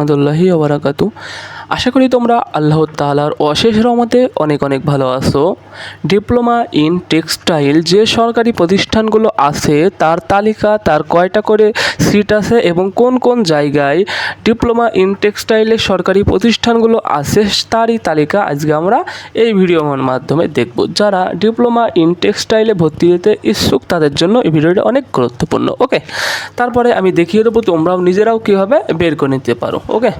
রহমতুল্লাহি ওবরাকাতু আশা করি তোমরা আল্লাহ তালার অশেষ রহমতে অনেক অনেক ভালো আছো। ডিপ্লোমা ইন টেক্সটাইল যে সরকারি প্রতিষ্ঠানগুলো আছে, তার তালিকা, তার কয়টা করে সিট আছে এবং কোন কোন জায়গায় ডিপ্লোমা ইন টেক্সটাইলের সরকারি প্রতিষ্ঠানগুলো আছে, তারই তালিকা আজকে আমরা এই ভিডিওর মাধ্যমে দেখব। যারা ডিপ্লোমা ইন টেক্সটাইলে ভর্তি হতে ইচ্ছুক, তাদের জন্য এই ভিডিওটা অনেক গুরুত্বপূর্ণ, ওকে? তারপরে আমি দেখিয়ে দেবো তোমরাও নিজেরাও কীভাবে বের করে নিতে পারো, ওকে?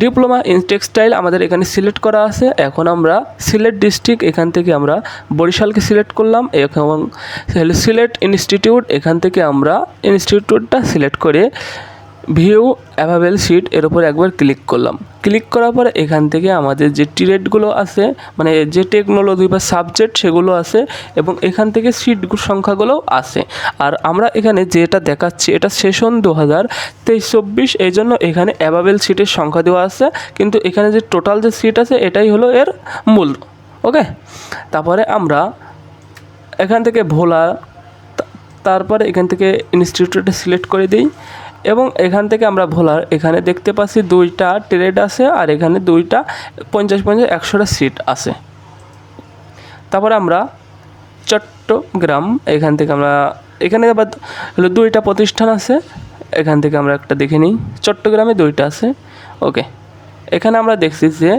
ডিপ্লোমা ইন টেক্সটাইল আমাদের এখানে সিলেক্ট করা আছে। এখন আমরা সিলেট ডিস্ট্রিক্ট এখান থেকে আমরা বরিশালকে সিলেক্ট করলাম। এবং সিলেট ইনস্টিটিউট এখান থেকে আমরা ইনস্টিটিউটটা সিলেক্ট করে ভিউ অ্যাভাবেল সিট এর উপর একবার ক্লিক করলাম। ক্লিক করার পরে এখান থেকে আমাদের যে টিরেটগুলো আছে মানে যে টেকনোলজি বা সাবজেক্ট সেগুলো আছে এবং এখান থেকে সিট সংখ্যাগুলোও আছে। আর আমরা এখানে যেটা দেখাচ্ছি, এটা সেশন দু হাজার তেইশ চব্বিশ, এই জন্য এখানে অ্যাভাবেল সিটের সংখ্যা দেওয়া আছে। কিন্তু এখানে যে টোটাল যে সিট আছে, এটাই হলো এর মূল ওকে তারপরে আমরা এখান থেকে ভোলা তারপরে এখান থেকে ইনস্টিটিউটটা সিলেক্ট করে দিই। এবং এখান থেকে আমরা ভোলার, এখানে দেখতে পাচ্ছি দুইটা ট্রেড আছে আর এখানে দুইটা পঞ্চাশ পঞ্চাশ একশোটা সিট আছে। তারপরে আমরা চট্টগ্রাম, এখান থেকে আমরা, এখানে আবার হলো দুইটা প্রতিষ্ঠান আছে। এখান থেকে আমরা একটা দেখে নিই। চট্টগ্রামে দুইটা আছে। ওকে। এখানে আমরা দেখছি যে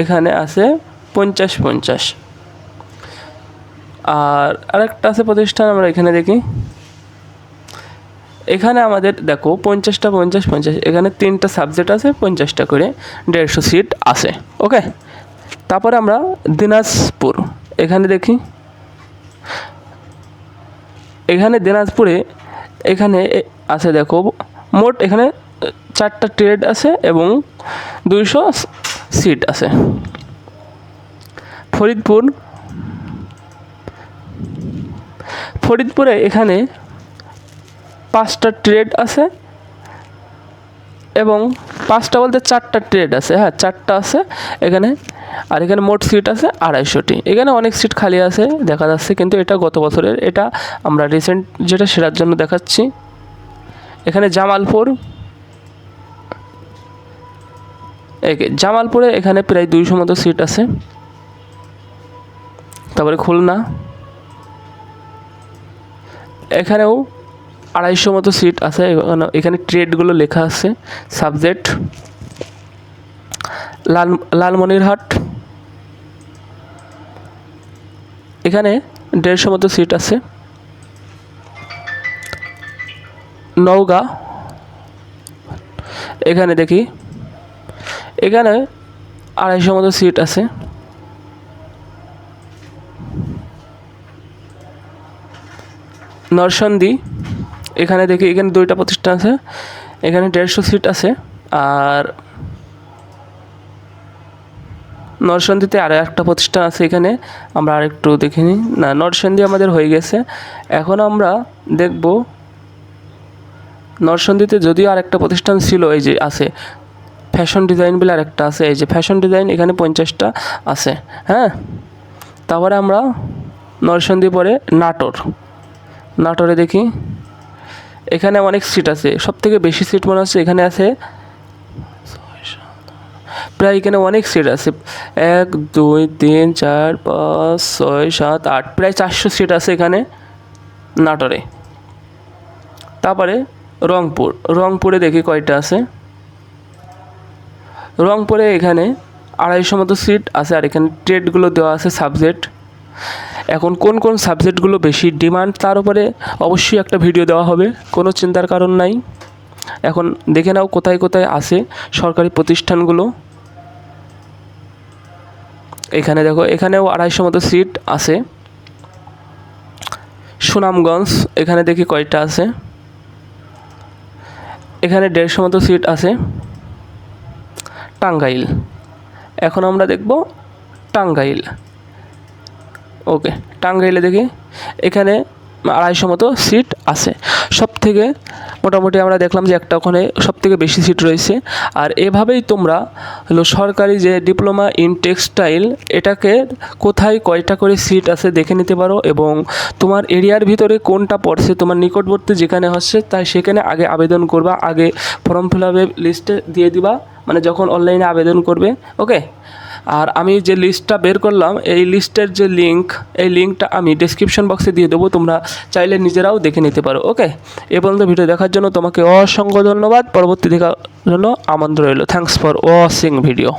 এখানে আছে পঞ্চাশ পঞ্চাশ। আর আরেকটা আছে প্রতিষ্ঠান, আমরা এখানে দেখি। এখানে আমাদের, দেখো, পঞ্চাশটা, পঞ্চাশ পঞ্চাশ। এখানে তিনটা সাবজেক্ট আছে, পঞ্চাশটা করে দেড়শো সিট আছে ওকে তারপরে আমরা দিনাজপুর, এখানে দেখি। এখানে দিনাজপুরে, এখানে আছে, দেখো, মোট এখানে চারটা ট্রেড আছে এবং দুইশো সিট আছে। ফরিদপুর, ফরিদপুরে এখানে পাঁচটা ট্রেড আছে এবং পাঁচটা বলতে চারটা ট্রেড আছে। হ্যাঁ চারটা আছে এখানে আর এখানে মোট সিট আছে আড়াইশোটি। এখানে অনেক সিট খালি আছে, দেখা যাচ্ছে কিন্তু এটা গত বছরের। এটা আমরা রিসেন্ট যেটা সেটার জন্য দেখাচ্ছি। এখানে জামালপুর জামালপুরে এখানে প্রায় দুইশো মতো সিট আছে। তারপরে খুলনা। এখানেও আড়াইশো মতো সিট আছে, এখানে- ট্রেডগুলো লেখা আছে সাবজেক্ট লাল, লালমনিরহাট। এখানে দেড়শো মতো সিট আছে। নওগাঁ। এখানে দেখি, এখানে আড়াইশো মতো সিট আছে। নরসন্দী। এখানে দেখি, এখানে দুইটা প্রতিষ্ঠান আছে। এখানে দেড়শো সিট আছে। আর নরসন্দিতে আরও একটা প্রতিষ্ঠান আছে এখানে। আমরা আরেকটু দেখে নিই। না নরসন্দি আমাদের হয়ে গেছে। এখন আমরা দেখব নরসন্দিতে যদিও আর একটা প্রতিষ্ঠান ছিল, এই যে আছে, ফ্যাশন ডিজাইন বলে আরেকটা আছে। এই যে ফ্যাশন ডিজাইন, এখানে পঞ্চাশটা আছে। হ্যাঁ? তারপরে আমরা নরসন্দি পরে নাটোর। নাটোরে দেখি। এখানে অনেক সিট আছে। সব থেকে বেশি সিট মনে হচ্ছে এখানে আছে। প্রায় এখানে অনেক সিট আছে। এক, দুই, তিন, চার, পাঁচ, ছয়, সাত, আট, প্রায় চারশো সিট আছে এখানে নাটোরে। তারপরে রংপুর। রংপুরে দেখি কয়টা আছে। রংপুরে এখানে আড়াইশো মতো সিট আছে আর এখানে ট্রেডগুলো দেওয়া আছে সাবজেক্ট এখন কোন কোন সাবজেক্টগুলো বেশি ডিমান্ড, তার উপরে অবশ্যই একটা ভিডিও দেওয়া হবে। কোনো চিন্তার কারণ নাই। এখন দেখে নাও কোথায় কোথায় আছে সরকারি প্রতিষ্ঠানগুলো। এখানে দেখো, এখানেও আড়াইশো মতো সিট আছে। সুনামগঞ্জ, এখানে দেখি কয়টা আছে। এখানে দেড়শো মতো সিট আছে। টাঙ্গাইল। এখন আমরা দেখব টাঙ্গাইল। ওকে টাঙ্গাইলে দেখি। এখানে আড়াইশো মতো সিট আছে। সব থেকে মোটামুটি আমরা দেখলাম যে একটা ওখানে সব থেকে বেশি সিট রয়েছে। আর এভাবেই তোমরা হলো সরকারি যে ডিপ্লোমা ইন টেক্সটাইল এটাকে কোথায় কয়টা করে সিট আছে দেখে নিতে পারো এবং তোমার এরিয়ার ভিতরে কোনটা পড়ছে, তোমার নিকটবর্তী যেখানে হচ্ছে, তাই সেখানে আগে আবেদন করবা, আগে ফর্ম ফিল আপে লিস্টে দিয়ে দিবা মানে যখন অনলাইনে আবেদন করবে ওকে আর আমি যে লিস্টটা বের করলাম, এই লিস্টের যে লিঙ্ক এই লিঙ্কটা আমি ডিসক্রিপশন বক্সে দিয়ে দেবো, তোমরা চাইলে নিজেরাও দেখে নিতে পারো ওকে এ পর্যন্ত ভিডিও দেখার জন্য তোমাকে অসংখ্য ধন্যবাদ, পরবর্তী দেখার জন্য আমন্ত্রণ রইল। Thanks for watching video